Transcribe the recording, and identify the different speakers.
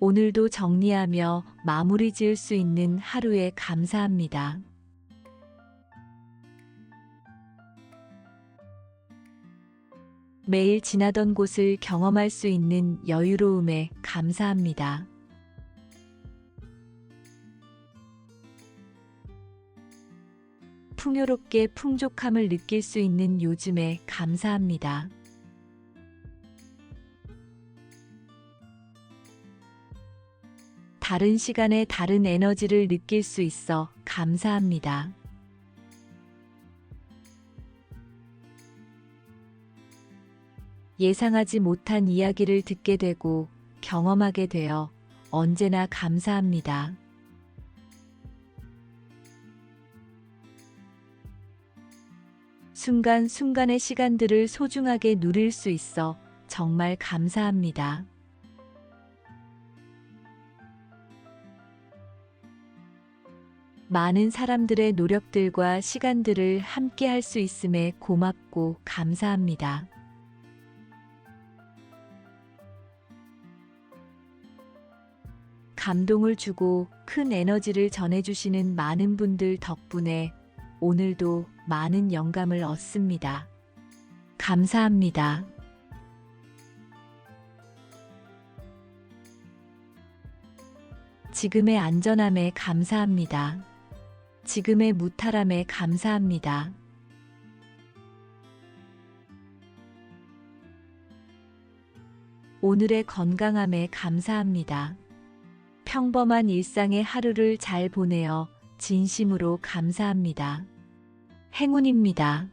Speaker 1: 오늘도 정리하며 마무리 지을 수 있는 하루에 감사합니다. 매일 지나던 곳을 경험할 수 있는 여유로움에 감사합니다. 풍요롭게 풍족함을 느낄 수 있는 요즘에 감사합니다. 다른 시간에 다른 에너지를 느낄 수 있어 감사합니다. 예상하지 못한 이야기를 듣게 되고 경험하게 되어 언제나 감사합니다. 순간순간의 시간들을 소중하게 누릴 수 있어 정말 감사합니다. 많은 사람들의 노력들과 시간들을 함께 할 수 있음에 고맙고 감사합니다. 감동을 주고 큰 에너지를 전해주시는 많은 분들 덕분에 오늘도 많은 영감을 얻습니다. 감사합니다. 지금의 안전함에 감사합니다. 지금의 무탈함에 감사합니다. 오늘의 건강함에 감사합니다. 평범한 일상의 하루를 잘 보내어 진심으로 감사합니다. 행운입니다.